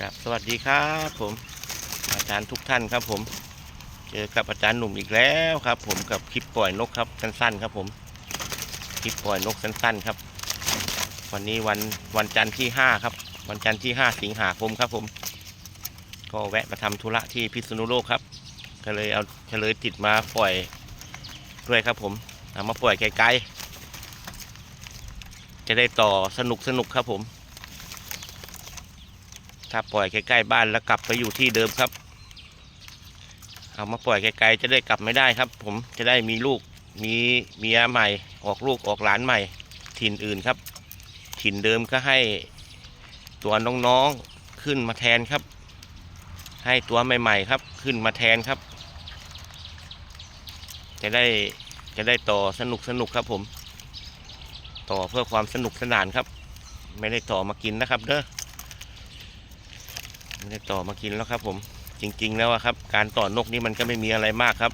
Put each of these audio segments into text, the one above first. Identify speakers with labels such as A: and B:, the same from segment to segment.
A: ครับสวัสดีครับผมอาจารย์ทุกท่านครับผม เจอกับอาจารย์หนุ่มอีกแล้วครับ ผมกับคลิปปล่อยนกครับสั้นๆครับผมคลิปปล่อยนกสั้นๆครับ วันนี้วันวันจันทร์ที่ห้าครับ วันจันทร์ที่ห้าสิงหาคมครับผม ก็แวะมาทำธุระที่พิษณุโลกครับก็เลยเอาก็เลยติดมาปล่อยด้วยครับผมเอามาปล่อยไกลๆจะได้ต่อสนุกสนุกๆครับผม ถ้าปล่อยใกล้ๆบ้านแล้วกลับไปอยู่ที่เดิมครับ เอามาปล่อยไกลๆจะได้กลับไม่ได้ครับ ผมจะได้มีลูกมีเมียใหม่ ออกลูกออกหลานใหม่ ถิ่นอื่นครับ ถิ่นเดิมก็ให้ตัวน้องๆขึ้นมาแทนครับ ให้ตัวใหม่ ๆ ครับ ขึ้นมาแทนครับ จะได้จะได้ต่อสนุกสนุกครับผม ต่อเพื่อความสนุกสนานครับ ไม่ได้ต่อมากินนะครับเด้อ ไม่ได้ต่อมากินแล้วครับ ผมจริง ๆ แล้วครับ การต่อนกนี่มันก็ไม่มีอะไรมากครับ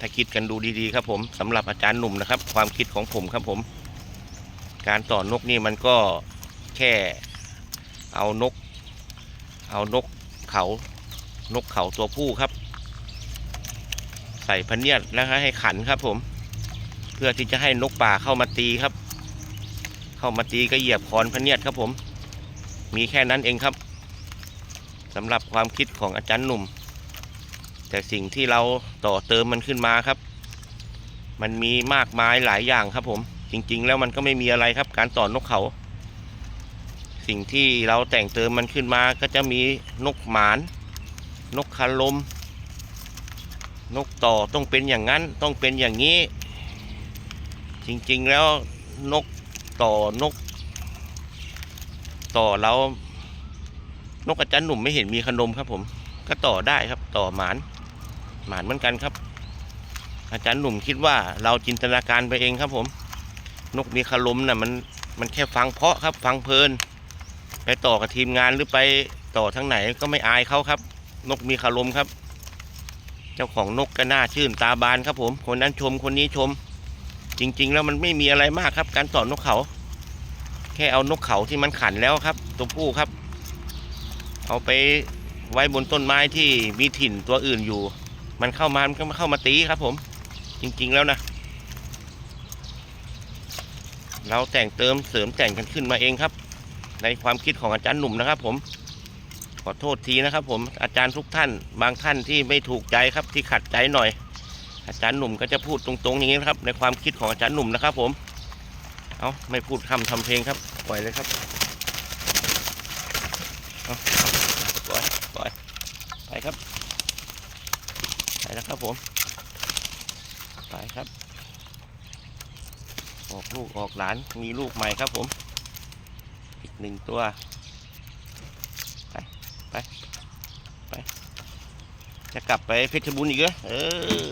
A: ถ้าคิดกันดูดีๆครับ ผมสำหรับอาจารย์หนุ่มนะครับ ความคิดของผมครับผม การต่อนกนี่มันก็แค่เอานก เอานกเขา นกเขาตัวผู้ครับ ใส่พเนียดแล้วให้ขันครับ ผม เพื่อที่จะให้นกป่าเข้ามาตีครับ เข้ามาตีก็เหยียบคอนพเนียดครับ ผม มีแค่นั้นเองครับ สำหรับความคิดของอาจารย์หนุ่ม แต่สิ่งที่เราต่อเติมมันขึ้นมาครับ มันมีมากมายหลายอย่างครับผม จริง ๆ แล้วมันก็ไม่มีอะไรครับ การต่อนกเขา สิ่งที่เราแต่งเติมมันขึ้นมาก็จะมีนกหมาน นกคาลม นกต่อต้องเป็นอย่างนั้นต้องเป็นอย่างนี้ จริงๆแล้วนกต่อนก ต่อเรา นกอาจารย์หนุ่มไม่เห็นมีขนมครับ ผม ก็ต่อได้ครับ ต่อหมาน หมานเหมือนกันครับ อาจารย์หนุ่มคิดว่าเราจินตนาการไปเองครับ ผม นกมีขลมน่ะมันมันแค่ฟังเพาะครับ ฟังเพลิน ไปต่อกับทีมงานหรือไปต่อทั้งไหนก็ไม่อายเขาครับ นกมีขลมครับ เจ้าของนกก็น่าชื่นตาบานครับ ผม คนนั้นชมคนนี้ชม จริง ๆ แล้วมันไม่มีอะไรมากครับ การต่อนกเขา แค่เอานกเขาที่มันขันแล้วครับ ตัวผู้ครับ เอาไปไว้บนต้นไม้ที่มีถิ่นตัวอื่นอยู่ มันเข้ามามันก็มาเข้ามาตีครับผม จริงๆแล้วนะ เราแต่งเติมเสริมแต่งกันขึ้นมาเองครับ ในความคิดของอาจารย์หนุ่มนะครับ ผม ขอโทษทีนะครับ ผมอาจารย์ทุกท่าน บางท่านที่ไม่ถูกใจครับที่ขัดใจหน่อย อาจารย์หนุ่มก็จะพูดตรงๆอย่างนี้นะครับ ในความคิดของอาจารย์หนุ่มนะครับ ผม เอาไม่พูดคำทำเพลงครับปล่อยเลยครับ ปล่อยปล่อยไปครับไปแล้วครับผมไปครับ ออกลูกออกหลานมีลูกใหม่ครับผม อีกหนึ่งตัว ไปไปไป จะกลับไปเพชรบูรณ์อีกเหรอเอ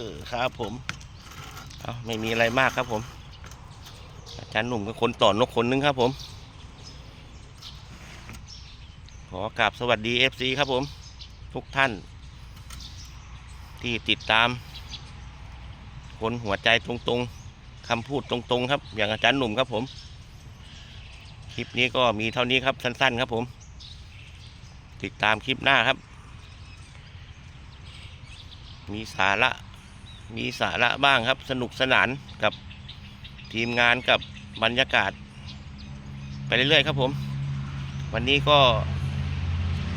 A: อครับผมเอาไม่มีอะไรมากครับผมอาจารย์หนุ่มก็คนต่อนกคนนึงครับผม ขอกราบสวัสดี FC ครับผม ทุกท่าน ที่ติดตาม คนหัวใจตรงๆคำพูดตรงๆ ครับ อย่างอาจารย์หนุ่มครับผม คลิปนี้ก็มีเท่านี้ครับสั้นๆ ครับผม ติดตามคลิปหน้าครับ มีสาระ มีสาระบ้างครับ สนุกสนานกับทีมงานกับบรรยากาศ ไปเรื่อยๆ ครับผม วันนี้ก็